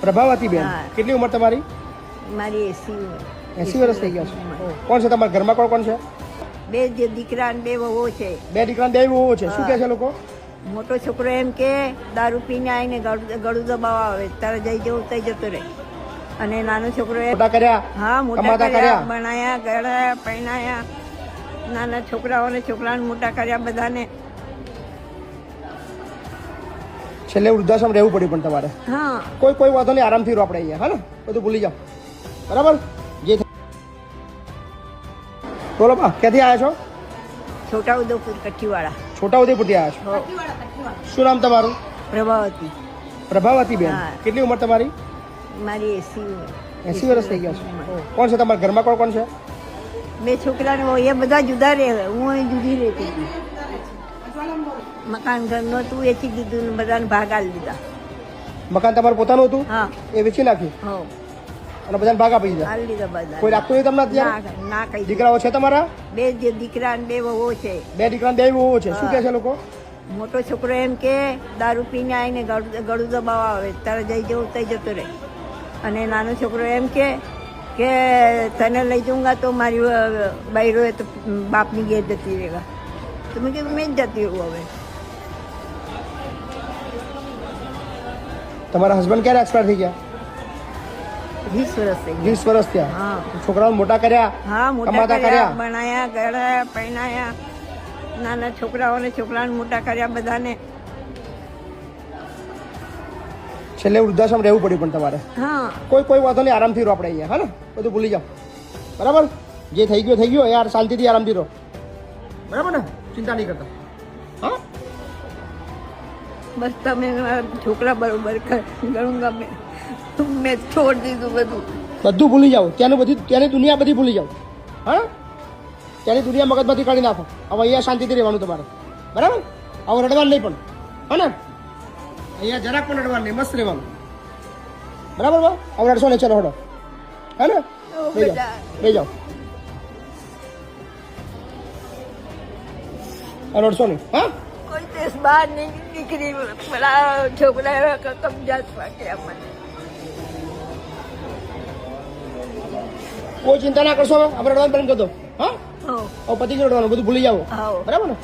પ્રભાવતી. બેન. કેટલી ઉંમર તમારી? મારી એસી એસી વર્ષ થઈ ગયા છે. કોણ છે? તમારા ઘરમાં કોણ કોણ છે? બે દીકરા બે વહુ છે. બે દીકરા બે વહુ છે. શું. કહે છે લોકો? મોટો છોકરો એમ કે દારૂ પીને આવીને ગળું દબાવવા આવે. તારે જઈ જવું તઈ જતો રહે. અને નાનો છોકરો મોટા કર્યા? હા મોટા કર્યા ભણાયા ગળાયા પહેણાયા. નાના છોકરાઓને છોકરાને મોટા કર્યા બધાને. છેલ્લે વૃદ્ધાશ્રમ રહેવું પડ્યું પણ તમારે. હા. કોઈ કોઈ વાંધો નહીં આરામથી રહો આપણે અહીંયા હા ને? બધું ભૂલી જાઓ. બરાબર? જે બોલો બા ક્યાંથી આવ્યા છો? છોટા ઉદેપુર કઠીવાળા છોટાઉદેપુરથી આવ્યા છો? શું નામ તમારું? પ્રભાવતી. પ્રભાવતી બેન. કેટલી ઉંમર તમારી? મારી એસી એસી વર્ષ થઈ ગયા છે. કોણ છે તમારા ઘરમાં કોણ કોણ છે? બે છોકરાને એ બધા જુદા રહે હું જુદી રહેતી હતી. મકાન ઘર નહોતું વેચી દીધું ને બધાને ભાગ આલી દીધા. મકાન તમારું પોતાનું હતું? હા. એ વેચી નાખ્યું હો. અને બધાને ભાગ આપી દીધા? આલી દીધા બધા કોઈ રાખતું નહીં તમને અત્યારે? ના કઈ. દીકરાઓ છે તમારા? બે જે દીકરા ને બે વહુઓ છે. બે દીકરા બે વહુઓ છે. શું કહે છે લોકો? મોટો છોકરો એમ કે દારૂ પીને આવીને ગળું દબાવ આવે તારે જઈ જવું તઈ જતો રહે. અને નાનો છોકરો એમ કે કે તને લઈ જઉંગા તો મારી બૈરો બાપની ગેર જતી રહેગા તો મેં કીધું મેં જ જતી રહું હવે. તમારા હસબન્ડ ક્યારે એક્સપાયર થઈ ગયા? વીસ વર્ષ થઈ વીસ વર્ષ થયા? હા. છોકરાઓને મોટા કર્યા? હા મોટા કર્યા ભણાયા ગળાયા પહેણાયા. નાના છોકરાઓને છોકરાને મોટા કર્યા બધાને. છેલ્લે વૃદ્ધાશ્રમ રહેવું પડ્યું પણ તમારે. હા. કોઈ કોઈ વાતો નહીં આરામથી રહો આપણે અહીંયા હા ને? બધું ભૂલી જાઓ. બરાબર? જે થઈ ગયો થઈ ગયો યાર શાંતિથી આરામથી રહો. બરાબર ને? ચિંતા નહીં કરતા હા બસ તમે મારા છોકરા બરોબર કર ઘણું ગમે મેં છોડ દીધું બધું બધું ભૂલી જાઓ ત્યાંનું બધી ત્યાંની દુનિયા બધી ભૂલી જાઓ હા ત્યાંની દુનિયા મગજમાંથી કાઢી નાખો હવે અહીંયા શાંતિથી રહેવાનું તમારે બરાબર હવે રડવાનું નહીં પણ હા ને અહીંયા જરાક પણ રડવાનું નહીં મસ્ત રહેવાનું બરાબર બા હવે રડશો નહીં ચલો હડો હા ને લઈ જાઓ લઈ જાઓ રડશો નહીં. હા? કોઈ દેશ બહાર નહીં નીકળી પેલા છોકરા કબજાત પાક્યા મને કોઈ ચિંતા ના કરશો આપણે રડવાનું બંધ કરી દો. હા? પતિ રડવાનું બધું ભૂલી જાવ બરાબર ને?